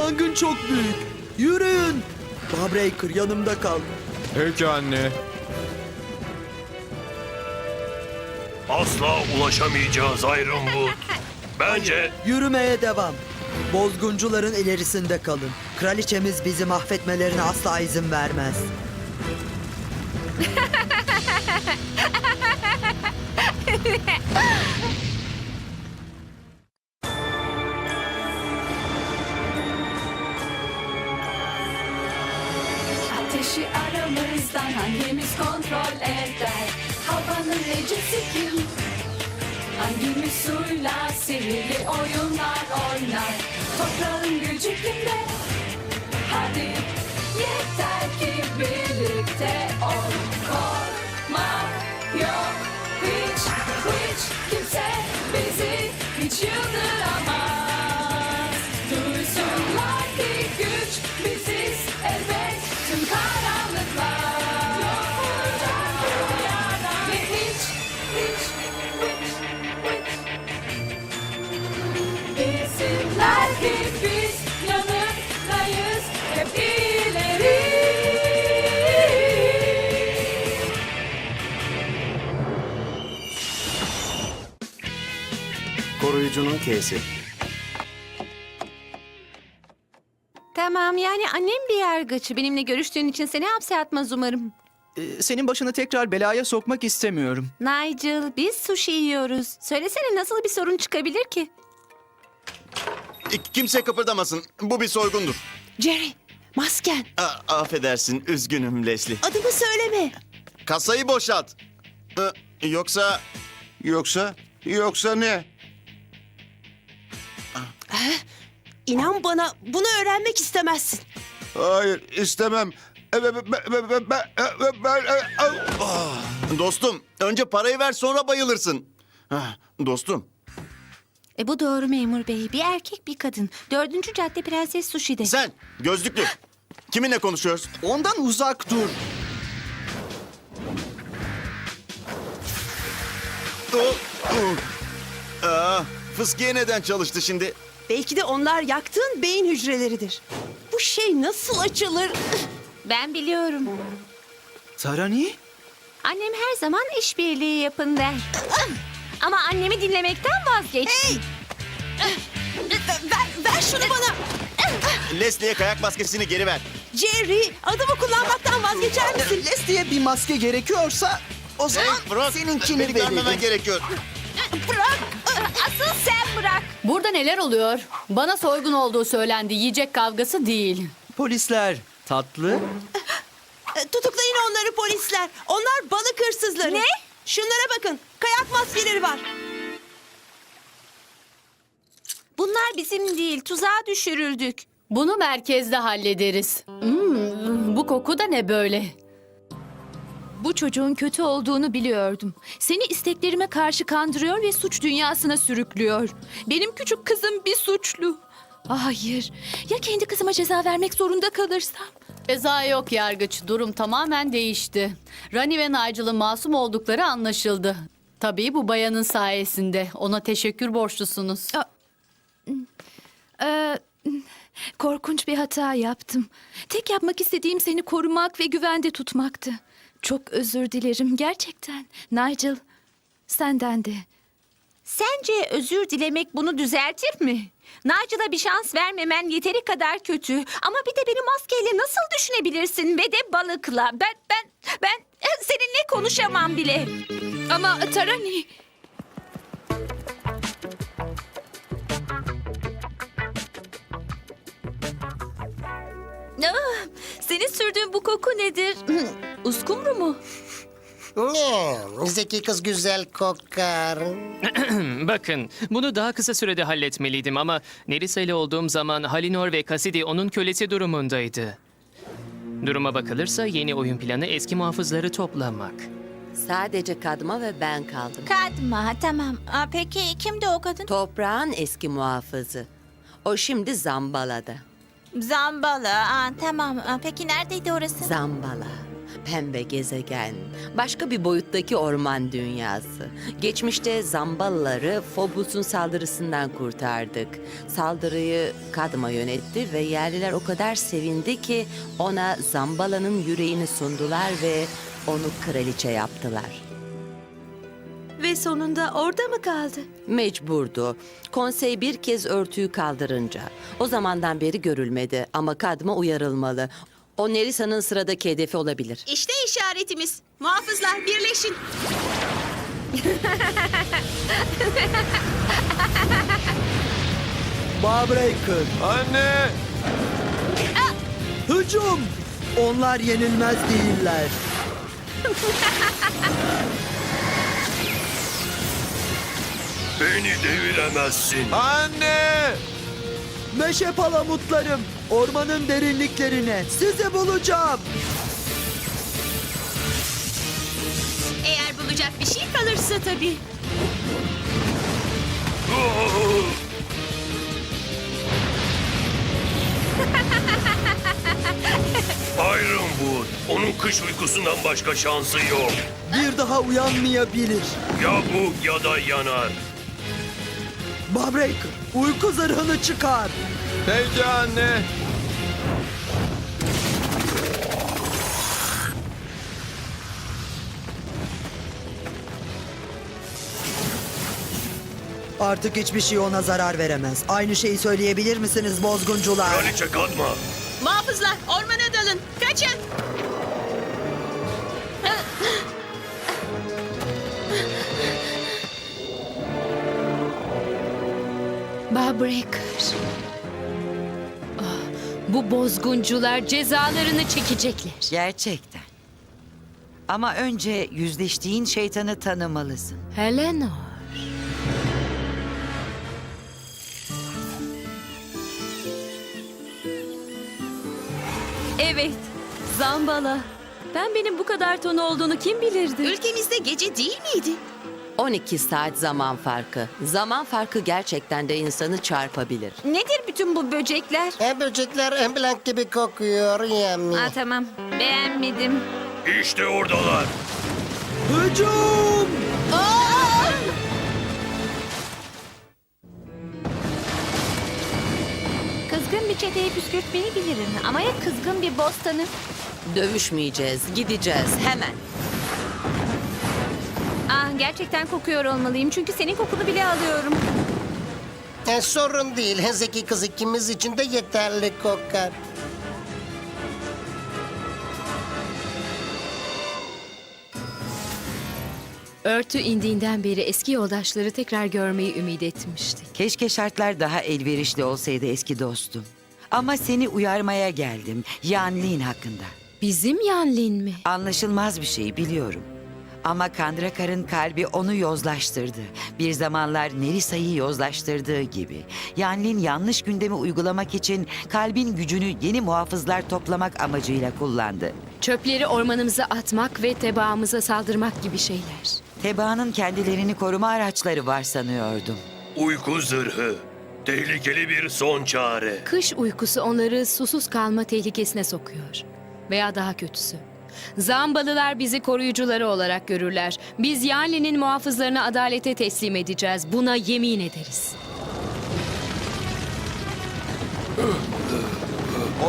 Yangın çok büyük. Yürüyün. Daybreaker yanımda kal. Peki anne. Asla ulaşamayacağız Ironwood. Bence Yürümeye devam. Bozguncuların ilerisinde kalın. Kraliçemiz bizi mahvetmelerine asla izin vermez. Ateşi aramızdan hangimiz kontrol eder? Havanın necisi kim? Hangimiz suyla sihirli oyunlar oynar? Toprağın gücü kimde? Hadi yeter ki birlikte ol. Korkmak yok hiç, hiç kimse bizi hiç yıldıramaz. Bilsinler ki biz yanındayız hep ileri. Koruyucunun K'si. Tamam yani annem bir yargıç. Benimle görüştüğün için seni hapse atmaz umarım. Ee, senin başını tekrar belaya sokmak istemiyorum. Nigel biz sushi yiyoruz. Söylesene nasıl bir sorun çıkabilir ki? Kimse kıpırdamasın. Bu bir soygundur. Jerry, masken. A- affedersin, üzgünüm Leslie. Adımı söyleme. Kasayı boşalt. Ee, yoksa... Yoksa, yoksa ne? İnan bana bunu öğrenmek istemezsin. Hayır, istemem. E, ben- ben- ben- ben- ben- ben- ben- e, au! Dostum, önce parayı ver sonra bayılırsın. Ah, Dostum, E bu doğru memur bey. Bir erkek bir kadın. Dördüncü cadde Prenses Sushi'de. sen gözlüklü. Kiminle konuşuyoruz? Ondan uzak dur. Aa, fıskiye neden çalıştı şimdi? Belki de onlar yaktığın beyin hücreleridir. Bu şey nasıl açılır? Ben biliyorum. Tarani? Annem her zaman işbirliği yapın der. Ama annemi dinlemekten vazgeç. ver, ver şunu bana. Leslie'ye kayak maskesini geri ver. Jerry, adımı kullanmaktan vazgeçer misin? Leslie'ye bir maske gerekiyorsa o zaman Hey, bırak. seninkini Beni görmemen veririm. gerekiyor. Bırak. Asıl sen bırak. Burada neler oluyor? Bana soygun olduğu söylendi. Yiyecek kavgası değil. Polisler. Tatlı. Tutuklayın onları polisler. Onlar balık hırsızları. Ne? Şunlara bakın. Kayak maskeleri var. Bunlar bizim değil. Tuzağa düşürüldük. Bunu merkezde hallederiz. Hmm, bu koku da ne böyle? Bu çocuğun kötü olduğunu biliyordum. Seni isteklerime karşı kandırıyor ve suç dünyasına sürüklüyor. Benim küçük kızım bir suçlu. Hayır. Ya kendi kızıma ceza vermek zorunda kalırsam? Ceza yok yargıç. Durum tamamen değişti. Rani ve Nigel'ın masum oldukları anlaşıldı. Tabii bu bayanın sayesinde. Ona teşekkür borçlusunuz. Ee, korkunç bir hata yaptım. Tek yapmak istediğim seni korumak ve güvende tutmaktı. Çok özür dilerim gerçekten. Nigel, senden de. Sence özür dilemek bunu düzeltir mi? Nigel'a bir şans vermemen yeteri kadar kötü. Ama bir de beni maskeyle nasıl düşünebilirsin ve de balıkla. Ben, ben, ben eh, seninle konuşamam bile. Ama Tarani... Ah, senin sürdüğün bu koku nedir? Uskumru mu? Ne? Zeki kız güzel kokar. Bakın, bunu daha kısa sürede halletmeliydim ama Nerissa ile olduğum zaman Halinor ve Cassidy onun kölesi durumundaydı. Duruma bakılırsa yeni oyun planı eski muhafızları toplamak. Sadece Kadma ve ben kaldım. Kadma tamam. Aa, peki kimdi o kadın? Toprağın eski muhafızı. O şimdi Zambala'da. Zambala. Aa, tamam. Aa, peki neredeydi orası? Zambala, pembe gezegen, başka bir boyuttaki orman dünyası. Geçmişte Zambalıları Phobos'un saldırısından kurtardık. Saldırıyı Kadma yönetti ve yerliler o kadar sevindi ki ona Zambala'nın yüreğini sundular ve onu kraliçe yaptılar. Ve sonunda orada mı kaldı? Mecburdu. Konsey bir kez örtüyü kaldırınca. O zamandan beri görülmedi ama Kadma uyarılmalı. O Nerisa'nın sıradaki hedefi olabilir. İşte işaretimiz. Muhafızlar birleşin. Barbreaker. Anne! Hücum! Onlar yenilmez değiller. Beni deviremezsin. Anne! Meşe palamutlarım. Ormanın derinliklerine. Sizi bulacağım. Eğer bulacak bir şey kalırsa tabii. Ironwood. Onun kış uykusundan başka şansı yok. Bir daha uyanmayabilir. Ya bu ya da yanar. Barbreaker, uyku zırhını çıkar. Peki anne. Artık hiçbir şey ona zarar veremez. Aynı şeyi söyleyebilir misiniz bozguncular? Kraliçe kadma. Muhafızlar ormana dalın. Kaçın. Barbreaker. Ah, bu bozguncular cezalarını çekecekler. Gerçekten. Ama önce yüzleştiğin şeytanı tanımalısın. Eleanor. Evet, Zambala. Ben benim bu kadar ton olduğunu kim bilirdi? Ülkemizde gece değil miydi? 12 saat zaman farkı. Zaman farkı gerçekten de insanı çarpabilir. Nedir bütün bu böcekler? E, böcekler emblank gibi kokuyor yami. Aa, tamam. Beğenmedim. İşte oradalar. Hücum! Kızgın bir çeteyi püskürtmeyi bilirim. Ama ya kızgın bir bostanı? Dövüşmeyeceğiz, gideceğiz hemen. Gerçekten kokuyor olmalıyım. Çünkü senin kokunu bile alıyorum. E, sorun değil. Zeki kız ikimiz için de yeterli kokar. Örtü indiğinden beri eski yoldaşları tekrar görmeyi ümit etmiştik. Keşke şartlar daha elverişli olsaydı eski dostum. Ama seni uyarmaya geldim. Yanlin hakkında. Bizim Yanlin mi? Anlaşılmaz bir şey biliyorum. Ama Kandrakar'ın kalbi onu yozlaştırdı. Bir zamanlar Nerisa'yı yozlaştırdığı gibi. Yanlin yanlış gündemi uygulamak için kalbin gücünü yeni muhafızlar toplamak amacıyla kullandı. Çöpleri ormanımıza atmak ve tebaamıza saldırmak gibi şeyler. Tebaanın kendilerini koruma araçları var sanıyordum. Uyku zırhı. Tehlikeli bir son çare. Kış uykusu onları susuz kalma tehlikesine sokuyor. Veya daha kötüsü. Zambalılar bizi koruyucuları olarak görürler. Biz Yanli'nin muhafızlarını adalete teslim edeceğiz. Buna yemin ederiz.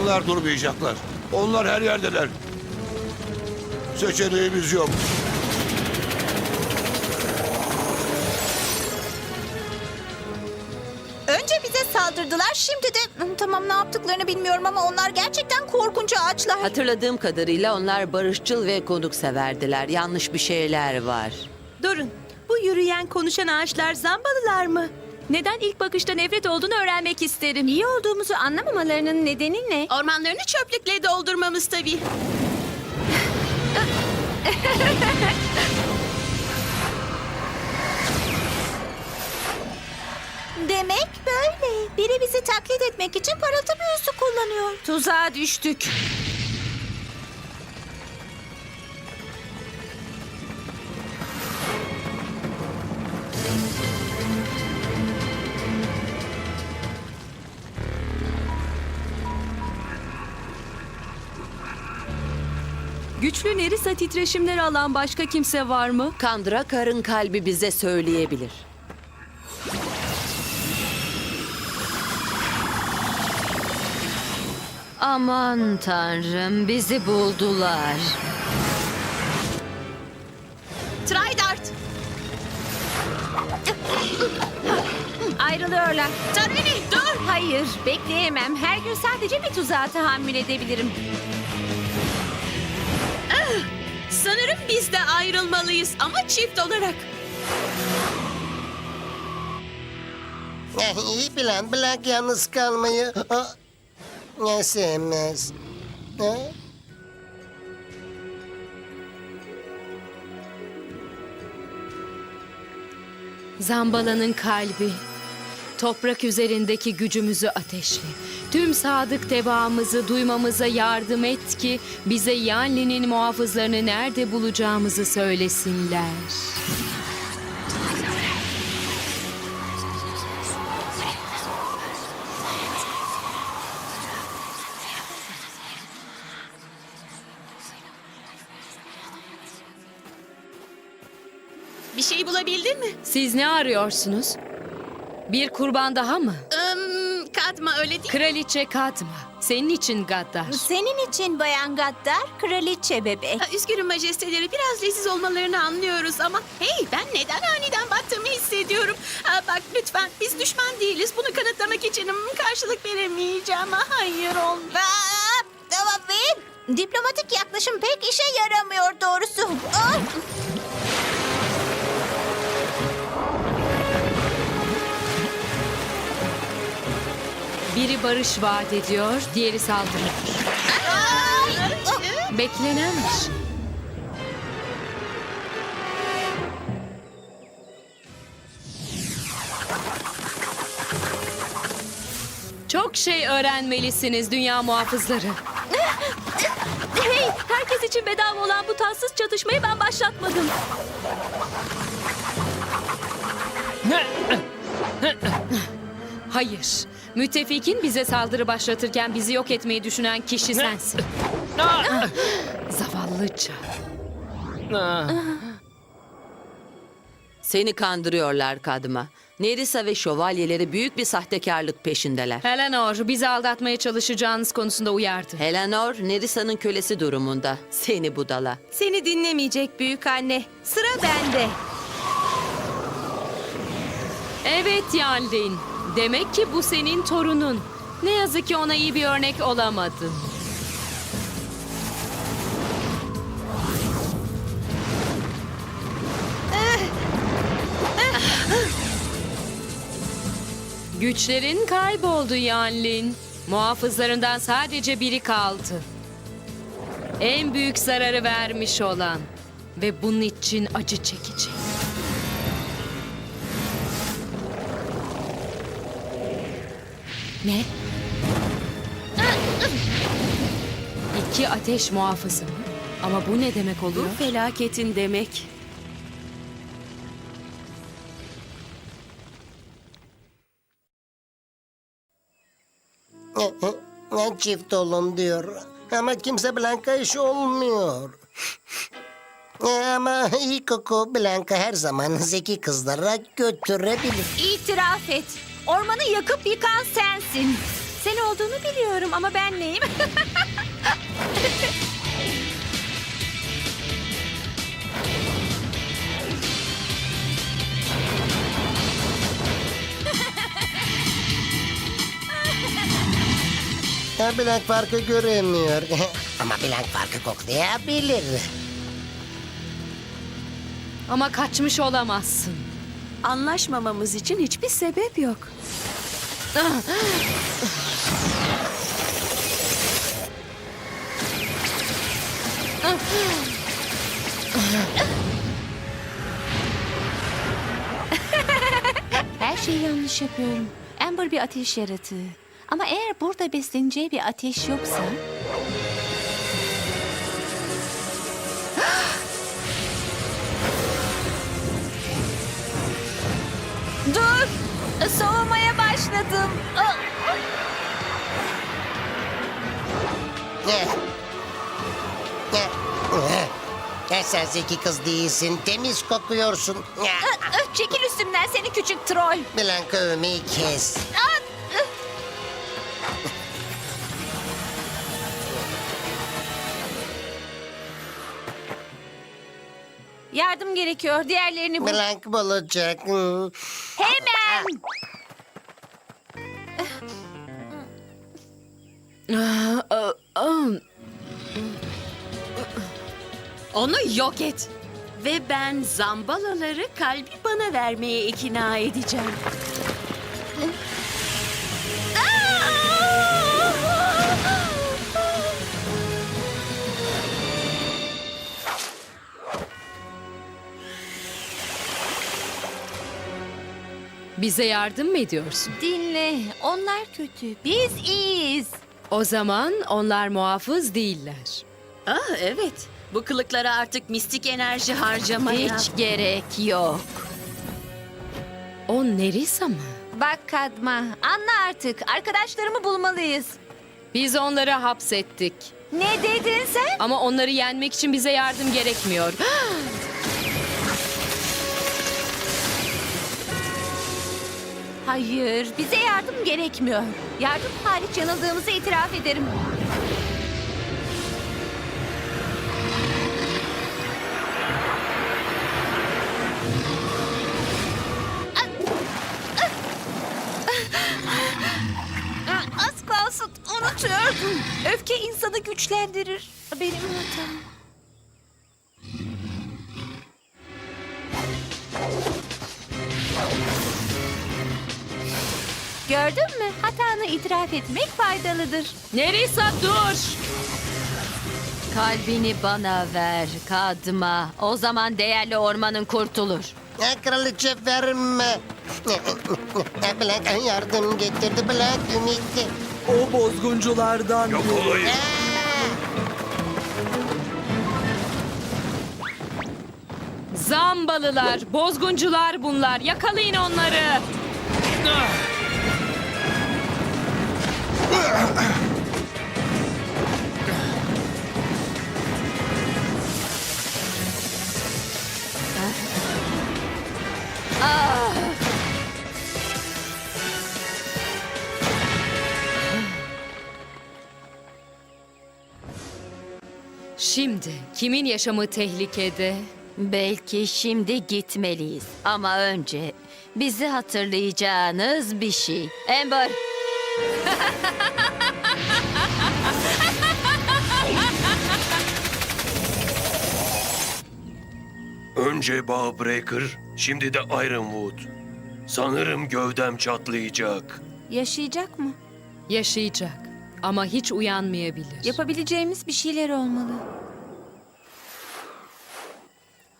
Onlar durmayacaklar. Onlar her yerdeler. Seçeneğimiz yok. Şimdi de tamam ne yaptıklarını bilmiyorum ama onlar gerçekten korkunç ağaçlar. Hatırladığım kadarıyla onlar barışçıl ve konukseverdiler. Yanlış bir şeyler var. Durun. Bu yürüyen konuşan ağaçlar zambalılar mı? Neden ilk bakışta nefret olduğunu öğrenmek isterim. İyi olduğumuzu anlamamalarının nedeni ne? Ormanlarını çöplükle doldurmamız tabii. taklit etmek için parıltı büyüsü kullanıyor. Tuzağa düştük. Güçlü Nerisa titreşimleri alan başka kimse var mı? Kandra karın kalbi bize söyleyebilir. Aman tanrım bizi buldular. Tridart! Ayrılıyorlar. Tarini dur! Hayır, bekleyemem. Her gün sadece bir tuzağa tahammül edebilirim. Sanırım biz de ayrılmalıyız ama çift olarak. Eh, iyi plan. Blank yalnız kalmayı ah, ne sevmez. Ha? Zambala'nın kalbi. Toprak üzerindeki gücümüzü ateşle. Tüm sadık tebaamızı duymamıza yardım et ki bize Yanli'nin muhafızlarını nerede bulacağımızı söylesinler. Siz ne arıyorsunuz? Bir kurban daha mı? Im, Kadma öyle değil. Kraliçe Kadma. Senin için gaddar. Senin için Bayan Gaddar, kraliçe bebek. Ha, Üzgünüm majesteleri biraz leziz olmalarını anlıyoruz ama hey ben neden aniden battığımı hissediyorum. Ha, bak lütfen biz düşman değiliz bunu kanıtlamak için hmm, karşılık veremeyeceğim. Ha, Hayır olmaz. Tamam beyim. Diplomatik yaklaşım pek işe yaramıyor doğrusu. Ah! Biri barış vaat ediyor, diğeri saldırıyor. Beklenenmiş. Çok şey öğrenmelisiniz dünya muhafızları. Hey, herkes için bedava olan bu tatsız çatışmayı ben başlatmadım. Hayır. Müttefikin bize saldırı başlatırken bizi yok etmeyi düşünen kişi sensin. Zavallıca. Ah. Seni kandırıyorlar Kadma. Nerissa ve şövalyeleri büyük bir sahtekarlık peşindeler. Eleanor, bizi aldatmaya çalışacağınız konusunda uyardı. Eleanor, Nerissa'nın kölesi durumunda. Seni budala. Seni dinlemeyecek büyük anne. Sıra bende. Evet Yanlin. Demek ki bu senin torunun. Ne yazık ki ona iyi bir örnek olamadın. Güçlerin kayboldu Yanlin. Muhafızlarından sadece biri kaldı. En büyük zararı vermiş olan ve bunun için acı çekecek. Ne? İki ateş muhafızı mı? Ama bu ne demek oluyor? Felaketin demek. Ne, ne çift olun diyor. Ama kimse Blanca iş olmuyor. Ama iyi koku Blanca her zaman zeki kızlara götürebilir. İtiraf et. Ormanı yakıp yıkan sensin. Sen olduğunu biliyorum ama ben neyim? Ha, Blanc farkı göremiyor. Ama Blanc farkı koklayabilir. Ama kaçmış olamazsın. Anlaşmamamız için hiçbir sebep yok. Her şeyi yanlış yapıyorum. Amber bir ateş yaratığı. Ama eğer burada besleneceği bir ateş yoksa... Başladım. Ah! Sen zeki kız değilsin. Temiz kokuyorsun. Çekil üstümden seni küçük troll. Blanka övmeyi kes. Yardım gerekiyor. Diğerlerini bul. Blank bulacak. Hemen. Onu yok et. Ve ben zambalaları kalbi bana vermeye ikna edeceğim. Bize yardım mı ediyorsun? Dinle. Onlar kötü. Biz iyiyiz. O zaman onlar muhafız değiller. Ah evet. Bu kılıklara artık mistik enerji harcamaya. Hiç gerek yok. O Nerissa mı? Bak Kadma. Anla artık. Arkadaşlarımı bulmalıyız. Biz onları hapsettik. Ne dedin sen? Ama onları yenmek için bize yardım gerekmiyor. Hayır. Bize yardım gerekmiyor. Yardım hariç yanıldığımızı itiraf ederim. Az kalsın unutuyordum. Öfke insanı güçlendirir. Benim hatam. İtiraf etmek faydalıdır. Nerissa dur! Kalbini bana ver Kadma. O zaman değerli ormanın kurtulur. Ya, kraliçe verme. Blank yardım getirdi. Blank ümidi. O bozgunculardan Yok biri. olayım. Zambalılar, bozguncular bunlar. Yakalayın onları. Şimdi kimin yaşamı tehlikede? Belki şimdi gitmeliyiz. Ama önce bizi hatırlayacağınız bir şey. Amber. Önce Bowbreaker, şimdi de Ironwood. Sanırım gövdem çatlayacak. Yaşayacak mı? Yaşayacak ama hiç uyanmayabilir. Yapabileceğimiz bir şeyler olmalı.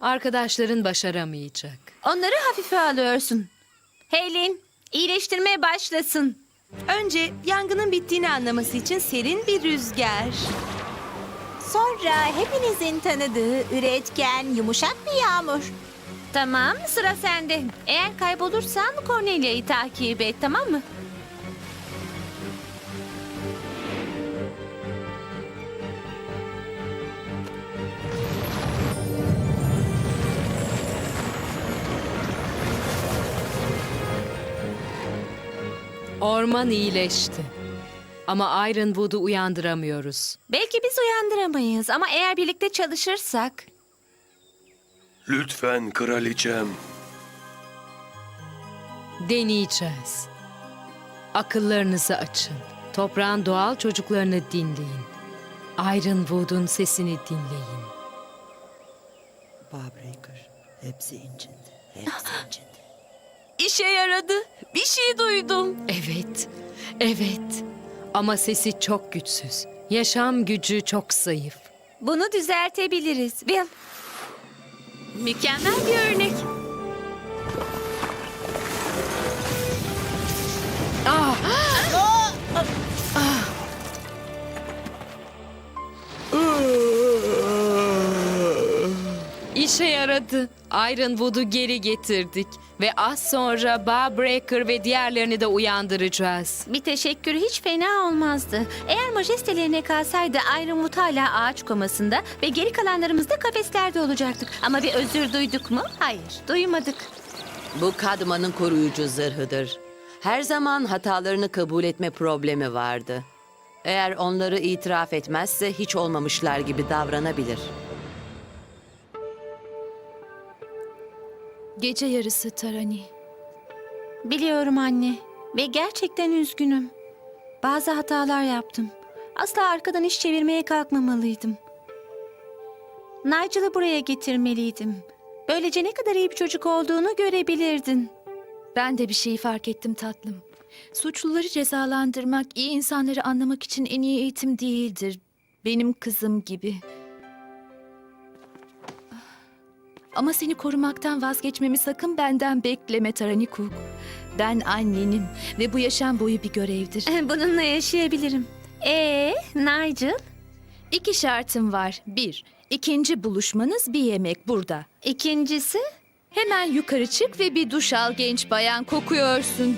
Arkadaşların başaramayacak. Onları hafife alıyorsun. Heylin, iyileştirmeye başlasın. Önce yangının bittiğini anlaması için serin bir rüzgar. Sonra hepinizin tanıdığı üretken, yumuşak bir yağmur. Tamam, sıra sende. Eğer kaybolursan Cornelia'yı takip et, tamam mı? Orman iyileşti. Ama Ironwood'u uyandıramıyoruz. Belki biz uyandıramayız ama eğer birlikte çalışırsak... Lütfen kraliçem. Deneyeceğiz. Akıllarınızı açın. Toprağın doğal çocuklarını dinleyin. Ironwood'un sesini dinleyin. Barbreaker. Hepsi incindi. Hepsi incindi. İşe yaradı. Bir şey duydum. Evet, evet. Ama sesi çok güçsüz. Yaşam gücü çok zayıf. Bunu düzeltebiliriz. Will, Mükemmel bir örnek. İşe yaradı. Ironwood'u geri getirdik. Ve az sonra Barbreaker ve diğerlerini de uyandıracağız. Bir teşekkür hiç fena olmazdı. Eğer majestelerine kalsaydı Ironwood hala ağaç komasında ve geri kalanlarımız da kafeslerde olacaktık. Ama bir özür duyduk mu? Hayır, duymadık. Bu Kadman'ın koruyucu zırhıdır. Her zaman hatalarını kabul etme problemi vardı. Eğer onları itiraf etmezse hiç olmamışlar gibi davranabilir. Gece yarısı Tarani. Biliyorum anne ve gerçekten üzgünüm. Bazı hatalar yaptım. Asla arkadan iş çevirmeye kalkmamalıydım. Nigel'ı buraya getirmeliydim. Böylece ne kadar iyi bir çocuk olduğunu görebilirdin. Ben de bir şeyi fark ettim tatlım. Suçluları cezalandırmak, iyi insanları anlamak için en iyi eğitim değildir. Benim kızım gibi. Ama seni korumaktan vazgeçmemi sakın benden bekleme Tarani Cook. Ben annenim ve bu yaşam boyu bir görevdir. Bununla yaşayabilirim. Ee, Nigel? İki şartım var. Bir, ikinci buluşmanız bir yemek burada. İkincisi? Hemen yukarı çık ve bir duş al genç bayan kokuyorsun.